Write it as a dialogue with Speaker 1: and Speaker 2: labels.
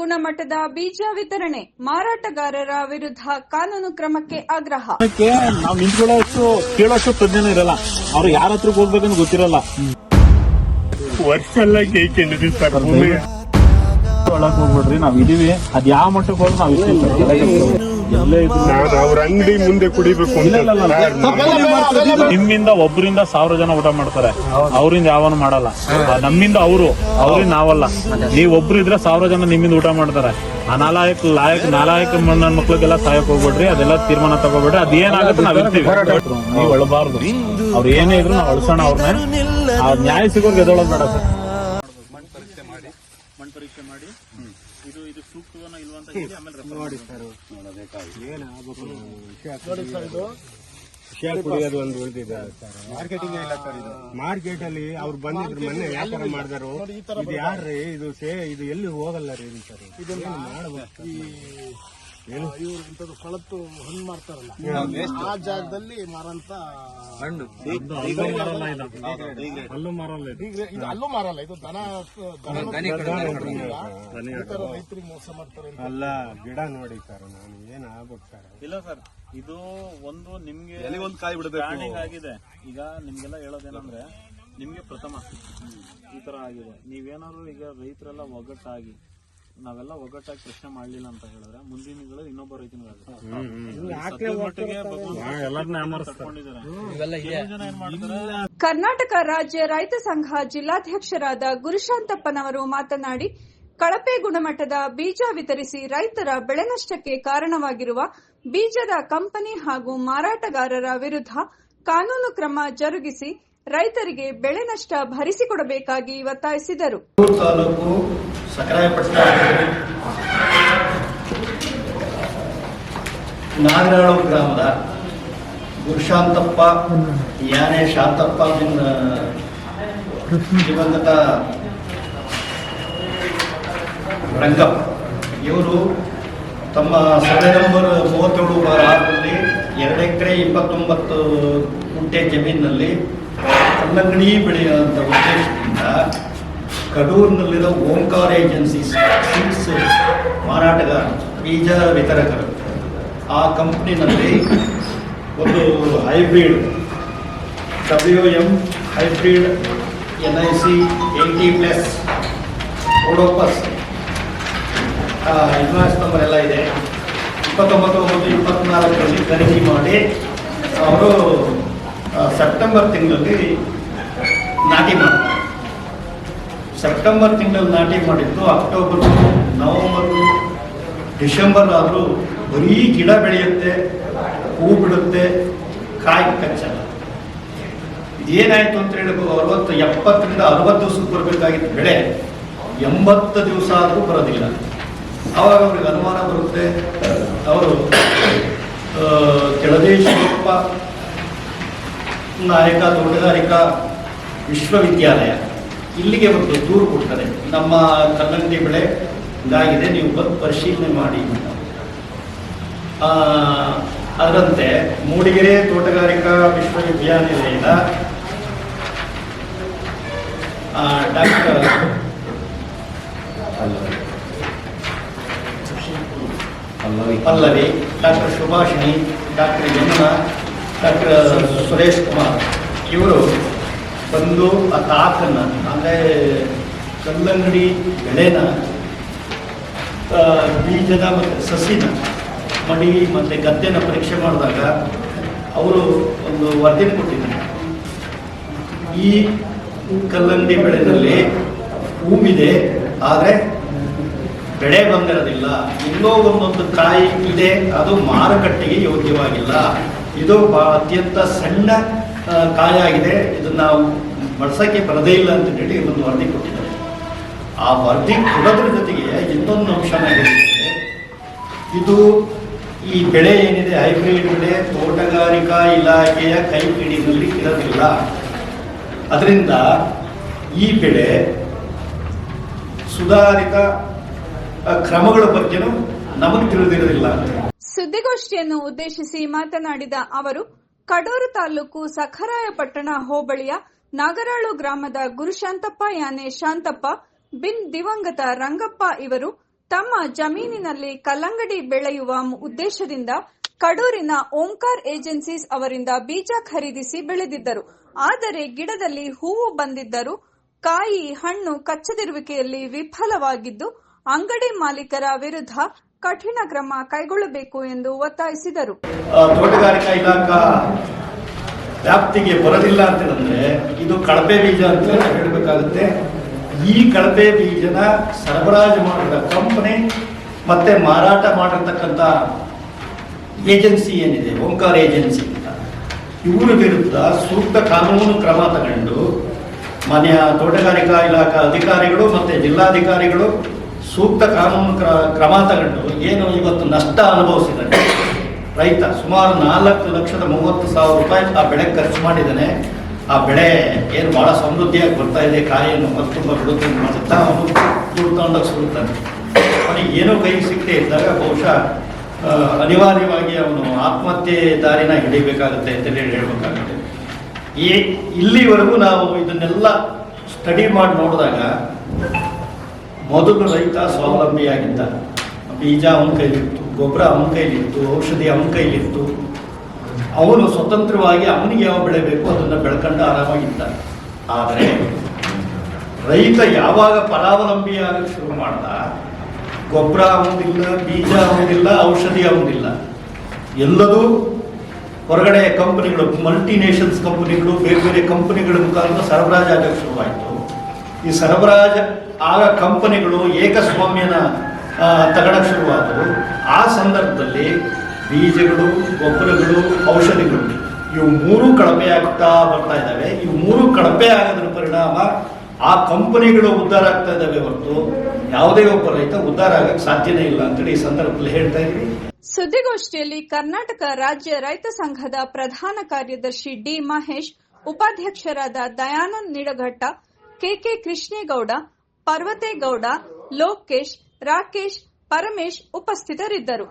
Speaker 1: ಗುಣಮಟ್ಟದ ಬೀಜ ವಿತರಣೆ ಮಾರಾಟಗಾರರ ವಿರುದ್ಧ ಕಾನೂನು ಕ್ರಮಕ್ಕೆ ಆಗ್ರಹ.
Speaker 2: ನಾವು ನಿಂತ್ಕೊಳ್ಳೋಷ್ಟು ಕೇಳೋಷ್ಟು ಪ್ರಜ್ಞೆನೂ ಇರಲ್ಲ. ಅವ್ರು ಯಾರ ಹತ್ರ ಹೋಗ್ಬೇಕಂತ ಗೊತ್ತಿರಲ್ಲ.
Speaker 3: ವರ್ಷ ಎಲ್ಲ ಕೇಳ್ಕೊಂಡಿದ್ದೀವಿ ಸರ್ ಭೂಮಿ
Speaker 2: ಒಳಕ್ ಹೋಗ್ಬಿಡ್ರಿ ನಾವ್ ಇದೀವಿ. ಅದ್ ಯಾವ ಮಟ್ಟಕ್ಕೆ ಹೋದ್ರೆ ನಾವ್
Speaker 3: ಅವ್ರ ಅಂಗಡಿ ಮುಂದೆ ಕುಡಿಬೇಕು ಅಂತ.
Speaker 2: ನಿಮ್ಮಿಂದ ಒಬ್ಬರಿಂದ ಸಾವಿರ ಜನ ಊಟ ಮಾಡ್ತಾರೆ. ಅವರಿಂದ ಯಾವನು ಮಾಡಲ್ಲ. ನಮ್ಮಿಂದ ಅವರು ಅವರಿಂದ ನಾವಲ್ಲ. ನೀವ್ ಒಬ್ರು ಇದ್ರೆ ಸಾವಿರ ಜನ ನಿಮ್ಮಿಂದ ಊಟ ಮಾಡ್ತಾರೆ. ಆ ನಾಲಾಯಕ್ ಲಾಯಕ್ ನಾಲಾಯಕ ನನ್ನ ಮಕ್ಳಿಗೆಲ್ಲ ಸಹಾಯಕ್ ಹೋಗ್ಬೇಡ್ರಿ ಅದೆಲ್ಲ ತೀರ್ಮಾನ ತಗೋಬೇಡ್ರಿ. ಅದೇನಾಗುತ್ತೆ ನಾವ್ ಇರ್ತೀವಿ. ನೀವ್ ಅಳಬಾರ್ದು. ಅವ್ರು ಏನೇ ಇದ್ರು ನಾವ್ ಅಳ್ಸೋಣ ಅವ್ರನ್ನ ಆ ನ್ಯಾಯ ಸಿಗೋರ್ಗೆ ಎದೊಳಗ್ ಬೇಡ ಸರ್. ಮಣ್ಣು ಪರೀಕ್ಷೆ ಮಾಡಿ. ಮಣ್ಣು ಪರೀಕ್ಷೆ ಮಾಡಿ ಇದು ಇದು ಸೂಕ್ತವನ್ನ ಇಲ್ವಂತ ಅಂತ ಹೇಳಿ ಆಮೇಲೆ ನೋಡಿ
Speaker 3: ವಿಷಯ ಕುಡಿಯೋದು ಒಂದು ಉಳಿದಿದೆ. ಸರ್ ಮಾರ್ಕೆಟಿಂಗ್ ಇಲ್ಲ ಸರ್ ಇದು ಮಾರ್ಕೆಟ್ ಅಲ್ಲಿ ಅವ್ರು ಬಂದಿದ್ರು ಮೊನ್ನೆ ವ್ಯಾಪಾರ ಮಾಡಿದಾರು ಇದು ಯಾರ್ರಿ ಇದು ಸೇ ಇದು ಎಲ್ಲಿ ಹೋಗಲ್ಲ ರೀ ಇದು ಸರ್? ಇದನ್ನ ಮಾಡಬೇಕು?
Speaker 4: ಇವರು ಕಳತ್ತು ಹಣ್ಣು ಮಾಡ್ತಾರಲ್ಲ ಆ ಜಾಗದಲ್ಲಿ ಮಾರಂತ
Speaker 2: ಹಣ್ಣು. ಅಲ್ಲೂ ಮಾರಲ್ಲ ಇದು.
Speaker 4: ಅಲ್ಲೂ ಮಾರಲ್ಲ ಇದು ದನ ರೈತರಿಗೆ ಮೋಸ ಮಾಡ್ತಾರೆ ಅಂತ
Speaker 3: ಅಲ್ಲ ಗಿಡ ನೋಡಿ ಸರ್ ನಾನು ಏನ್ ಆಗ್ಬೇಕು ಸರ್
Speaker 2: ಇಲ್ಲ ಸರ್ ಇದು ಒಂದು ನಿಮ್ಗೆ ಒಂದು ಕಾಯಿ ಬಿಡಬೇಕು ಆಗಿದೆ ಈಗ ನಿಮ್ಗೆಲ್ಲ ಹೇಳೋದೇನಂದ್ರೆ ನಿಮ್ಗೆ ಪ್ರಥಮ ಈ ತರ ಆಗಿದೆ ನೀವೇನಾದ್ರು ಈಗ ರೈತರೆಲ್ಲ ಒಗ್ಗಟ್ಟಾಗಿ ನಾವೆಲ್ಲ ಒಗ್ಗಟ್ಟಾಗಿ ಪ್ರಶ್ನೆ ಮಾಡ್ಲಿಲ್ಲ ಅಂತ ಹೇಳಿದ್ರೆ ಮುಂದಿನ ದಿನಗಳು ಇನ್ನೊಬ್ಬ ರೈತನಿಗಾಗುತ್ತೆ
Speaker 1: ಕರ್ನಾಟಕ ರಾಜ್ಯ ರೈತ ಸಂಘ ಜಿಲ್ಲಾಧ್ಯಕ್ಷರಾದ ಗುರುಶಾಂತಪ್ಪನವರು ಮಾತನಾಡಿ ಕಳಪೆ ಗುಣಮಟ್ಟದ ಬೀಜ ವಿತರಿಸಿ ರೈತರ ಬೆಳೆ ನಷ್ಟಕ್ಕೆ ಕಾರಣವಾಗಿರುವ ಬೀಜದ ಕಂಪನಿ ಹಾಗೂ ಮಾರಾಟಗಾರರ ವಿರುದ್ಧ ಕಾನೂನು ಕ್ರಮ ಜರುಗಿಸಿ ರೈತರಿಗೆ ಬೆಳೆ ನಷ್ಟ ಭರಿಸಿಕೊಡಬೇಕಾಗಿ ಒತ್ತಾಯಿಸಿದರು.
Speaker 5: ತಾಲೂಕು ನಾಗರಾಳು ಗ್ರಾಮದ ಗುರುಶಾಂತಪ್ಪ, ಯಾನೆ ಶಾಂತಪ್ಪ ದಿವಂಗತ ರಂಗಪ್ಪ. ಇವರು ತಮ್ಮ ಸರ್ವೆ ನಂಬರ್ ಮೂವತ್ತೇಳು ಬಾರ್ ಆರರಲ್ಲಿ ಎರಡು ಎಕರೆ ಇಪ್ಪತ್ತೊಂಬತ್ತು ಗುಂಟೆ ಜಮೀನಿನಲ್ಲಿ ಕಲ್ಲಂಗಡಿ ಬೆಳೆಯುವಂಥ ಉದ್ದೇಶದಿಂದ ಕಡೂರಿನಲ್ಲಿರೋ ಓಂಕಾರ ಏಜೆನ್ಸೀಸ್ ಸೀಡ್ಸ್ ಮಾರಾಟಗಾರ ಬೀಜ ವಿತರಕರು ಆ ಕಂಪ್ನಿನಲ್ಲಿ ಒಂದು hybrid W M hybrid N I C eighty plus ಓಡೋಪಸ್ invoice number ಎಲ್ಲ ಇದೆ. ಇಪ್ಪತ್ತೊಂಬತ್ತು ಒಂಬತ್ತು ಇಪ್ಪತ್ನಾಲ್ಕರಲ್ಲಿ ಖರೀದಿ ಮಾಡಿ, ಅವರು ಸೆಪ್ಟೆಂಬರ್ ತಿಂಗಳಲ್ಲಿ ನಾಟಿ ಮಾಡ್ತಾರೆ. ಸೆಪ್ಟೆಂಬರ್ ತಿಂಗಳಲ್ಲಿ ನಾಟಿ ಮಾಡಿದ್ದು ಅಕ್ಟೋಬರ್, ನವಂಬರ್, ಡಿಸೆಂಬರ್ ಆದರೂ ಬರೀ ಗಿಡ ಬೆಳೆಯುತ್ತೆ, ಹೂ ಬಿಡುತ್ತೆ, ಕಾಯಿ ಕಚ್ಚಲ್ಲ. ಇದೇನಾಯ್ತು ಅಂತ ಹೇಳಬೇಕು ಅರವತ್ತು, ಎಪ್ಪತ್ತರಿಂದ ಅರವತ್ತು ದಿವಸಕ್ಕೆ ಬರಬೇಕಾಗಿದ್ದ ಬೆಳೆ. ಎಂಬತ್ತು ದಿವಸ ಆದರೂ ಬರೋದಿಲ್ಲ. ಆವಾಗ ಅವ್ರಿಗೆ ಅನುಮಾನ ಬರುತ್ತೆ. ಅವರು ಕೆಳದೇಶಪ್ಪ ನಾಯಕ ತೋಟಗಾರಿಕಾ ವಿಶ್ವವಿದ್ಯಾಲಯ. ಇಲ್ಲಿಗೆ ಒಂದು ದೂರು ಕೊಡ್ತಾರೆ ನಮ್ಮ ಕಲ್ಲಂಗಡಿ ಬೆಳೆ ಇದಾಗಿದೆ ನೀವು ಬಂದು ಪರಿಶೀಲನೆ ಮಾಡಿ ಅದರಂತೆ ಮೂಡಿಗೆರೆ ತೋಟಗಾರಿಕಾ ವಿಶ್ವವಿದ್ಯಾನಿಲಯದ doctor Pallavi doctor Subhashini doctor Yamuna doctor Suresh Kumar, ಇವರು ಬಂದು ಆ ತಾಕನ್ನ ಅಂದರೆ ಕಲ್ಲಂಗಡಿ ಬೆಳೆನ ಬೀಜದ ಮತ್ತು ಸಸಿನ ಮಡಿ ಮತ್ತು ಗದ್ದೆನ ಪರೀಕ್ಷೆ ಮಾಡಿದಾಗ ಅವರು ಒಂದು ವರದಿನ ಕೊಟ್ಟಿದ್ದಾರೆ. ಈ ಕಲ್ಲಂಗಡಿ ಬೆಳೆನಲ್ಲಿ ಹೂವಿದೆ, ಆದರೆ ಬೆಳೆ ಬಂದಿರೋದಿಲ್ಲ. ಇನ್ನೂ ಒಂದೊಂದು ಕಾಯಿ ಇದೆ, ಅದು ಮಾರುಕಟ್ಟೆಗೆ ಯೋಗ್ಯವಾಗಿಲ್ಲ. ಇದು ಅತ್ಯಂತ ಸಣ್ಣ ಕಾಯ ಆಗಿದೆ ಇದನ್ನ ನಾವು ಬರದೇ ಇಲ್ಲ ಅಂತ ಹೇಳಿ ಒಂದು ವರದಿ ಕೊಟ್ಟಿದ್ದಾರೆ. ಆ ವರದಿ ಕೊಡೋದ್ರ ಜೊತೆಗೆ ಇನ್ನೊಂದು ಅಂಶ ಇದು ಈ ಬೆಳೆ ಏನಿದೆ, ಹೈಬ್ರಿಡ್ ಬೆಳೆ, ತೋಟಗಾರಿಕಾ ಇಲಾಖೆಯ ಕೈಪಿಡಿನಲ್ಲಿ ಇರೋದಿಲ್ಲ. ಅದರಿಂದ ಈ ಬೆಳೆ ಸುಧಾರಿತ ಕ್ರಮಗಳ ಬಗ್ಗೆನೂ ನಮಗೆ ತಿಳಿದಿರೋದಿಲ್ಲ.
Speaker 1: ಸುದ್ದಿಗೋಷ್ಠಿಯನ್ನು ಉದ್ದೇಶಿಸಿ ಮಾತನಾಡಿದ ಅವರು, ಕಡೂರು ತಾಲೂಕು ಸಖರಾಯಪಟ್ಟಣ ಹೋಬಳಿಯ ನಾಗರಾಳು ಗ್ರಾಮದ ಗುರುಶಾಂತಪ್ಪ, ಯಾನೆ ಶಾಂತಪ್ಪ, ಬಿನ್ ದಿವಂಗತ ರಂಗಪ್ಪ ಇವರು ತಮ್ಮ ಜಮೀನಿನಲ್ಲಿ ಕಲ್ಲಂಗಡಿ ಬೆಳೆಯುವ ಉದ್ದೇಶದಿಂದ ಕಡೂರಿನ ಓಂಕಾರ್ ಏಜೆನ್ಸೀಸ್ ಅವರಿಂದ ಬೀಜ ಖರೀದಿಸಿ ಬೆಳೆದಿದ್ದರು. ಆದರೆ ಗಿಡದಲ್ಲಿ ಹೂವು ಬಂದಿದ್ದರೂ ಕಾಯಿ ಹಣ್ಣು ಕಚ್ಚದಿರುವಿಕೆಯಲ್ಲಿ ವಿಫಲವಾಗಿದ್ದು, ಅಂಗಡಿ ಮಾಲೀಕರ ವಿರುದ್ಧ ಕಠಿಣ ಕ್ರಮ ಕೈಗೊಳ್ಳಬೇಕು ಎಂದು ಒತ್ತಾಯಿಸಿದರು.
Speaker 5: ತೋಟಗಾರಿಕಾ ಇಲಾಖಾ ವ್ಯಾಪ್ತಿಗೆ ಬರಲಿಲ್ಲ ಅಂತ ಹೇಳಿದ್ರೆ ಇದು ಕಳಪೆ ಬೀಜ ಅಂತ ಹೇಳಬೇಕಾಗುತ್ತೆ. ಈ ಕಳಪೆ ಬೀಜನ ಸರಬರಾಜು ಮಾಡಿದ ಕಂಪನಿ ಮತ್ತೆ ಮಾರಾಟ ಮಾಡಿರ್ತಕ್ಕಂಥ ಏಜೆನ್ಸಿ ಏನಿದೆ? ಓಂಕಾರ ಏಜೆನ್ಸಿ ಅಂತ. ಇವರ ವಿರುದ್ಧ ಸೂಕ್ತ ಕಾನೂನು ಕ್ರಮ ತಗೊಂಡು ಮಾನ್ಯ ತೋಟಗಾರಿಕಾ ಇಲಾಖಾ ಅಧಿಕಾರಿಗಳು ಮತ್ತೆ ಜಿಲ್ಲಾಧಿಕಾರಿಗಳು ಸೂಕ್ತ ಕಾನೂನು ಕ್ರ- ಕ್ರಮ ತಗೊಂಡು ಏನು ಇವತ್ತು ನಷ್ಟ ಅನುಭವಿಸಿದ್ದಾನೆ? ರೈತ ಸುಮಾರು ನಾಲ್ಕು ಲಕ್ಷದ ಮೂವತ್ತು ಸಾವಿರ ರೂಪಾಯಿ ಆ ಬೆಳೆ ಖರ್ಚು ಮಾಡಿದ್ದಾನೆ. ಆ ಬೆಳೆ ಏನು ಬಹಳ ಸಮೃದ್ಧಿಯಾಗಿ ಬರ್ತಾ ಇದೆ, ಕಾಯಿಯನ್ನು ಮತ್ತು ತುಂಬ ಬಿಡುತ್ತೆ ಮಾಡುತ್ತಾ ಅವನು ದುಡ್ಡು ತಗೊಂಡೋಗಿ ಸುರುತ್ತಾನೆ ಅವನಿಗೆ ಏನೂ ಕೈಗೆ ಸಿಕ್ಕದೆ ಇದ್ದಾಗ ಬಹುಶಃ ಅನಿವಾರ್ಯವಾಗಿ ಅವನು ಆತ್ಮಹತ್ಯೆ ದಾರಿನ ಹಿಡಿಬೇಕಾಗುತ್ತೆ ಅಂತೇಳಿ ಹೇಳ್ಬೇಕಾಗುತ್ತೆ. ಈ ಇಲ್ಲಿವರೆಗೂ ನಾವು ಇದನ್ನೆಲ್ಲ ಸ್ಟಡಿ ಮಾಡಿ ನೋಡಿದಾಗ ಮೊದಲು ರೈತ ಸ್ವಾವಲಂಬಿಯಾಗಿದ್ದ. ಬೀಜ ಅವನ ಕೈಲಿತ್ತು, ಗೊಬ್ಬರ ಅವನ ಕೈಲಿತ್ತು, ಔಷಧಿ ಅವನ ಕೈಲಿತ್ತು. ಅವನು ಸ್ವತಂತ್ರವಾಗಿ ಅವನಿಗೆ ಯಾವ ಬೆಳೆ ಬೇಕು ಅದನ್ನು ಬೆಳ್ಕೊಂಡು ಆರಾಮಾಗಿದ್ದ. ಆದರೆ ರೈತ ಯಾವಾಗ ಪರಾವಲಂಬಿಯಾಗಕ್ಕೆ ಶುರು ಮಾಡ್ದ? ಗೊಬ್ಬರ ಅವನಿಲ್ಲ ಬೀಜ ಅವನಿಲ್ಲ ಔಷಧಿ ಅವನಿಲ್ಲ ಎಲ್ಲದೂ ಹೊರಗಡೆ ಕಂಪನಿಗಳು ಮಲ್ಟಿನೇಷನ್ಸ್ ಕಂಪನಿಗಳು, ಬೇರೆ ಬೇರೆ ಕಂಪನಿಗಳ ಮುಖಾಂತರ ಸರಬರಾಜು ಆಗಕ್ಕೆ ಶುರುವಾಯಿತು. ಈ ಸರಬರಾಜು ಆಗ ಕಂಪನಿಗಳು ಏಕಸ್ವಾಮ್ಯನ ಆ, ತಗೊಳಕ್ಕೆ ಶುರುವಾದವು. ಆ ಸಂದರ್ಭದಲ್ಲಿ ಬೀಜಗಳು ಗೊಬ್ಬರಗಳು ಔಷಧಿಗಳು ಇವು ಮೂರು ಕಳಪೆ ಆಗ್ತಾ ಬರ್ತಾ ಇದ್ದಾವೆ. ಇವು ಮೂರು ಕಳಪೆ ಆಗೋದ್ರ ಪರಿಣಾಮ ಆ ಕಂಪನಿಗಳು ಉದ್ಧಾರ ಆಗ್ತಾ ಇದ್ದಾವೆ ಹೊರತು ಯಾವುದೇ ಒಬ್ಬ ರೈತ ಉದ್ಧಾರ ಆಗಕ್ಕೆ ಸಾಧ್ಯನೇ ಇಲ್ಲ ಅಂತೇಳಿ ಈ ಸಂದರ್ಭದಲ್ಲಿ ಹೇಳ್ತಾ ಇದ್ವಿ
Speaker 1: ಸುದ್ದಿಗೋಷ್ಠಿಯಲ್ಲಿ ಕರ್ನಾಟಕ ರಾಜ್ಯ ರೈತ ಸಂಘದ ಪ್ರಧಾನ ಕಾರ್ಯದರ್ಶಿ ಡಿ ಮಹೇಶ್ ಉಪಾಧ್ಯಕ್ಷರಾದ ದಯಾನಂದ್ ನಿಡಘಟ್ಟ ಕೆಕೆ ಕೃಷ್ಣೇಗೌಡ ಪರ್ವತೇಗೌಡ ಲೋಕೇಶ್ ರಾಕೇಶ್ ಪರಮೇಶ್ ಉಪಸ್ಥಿತರಿದ್ದರು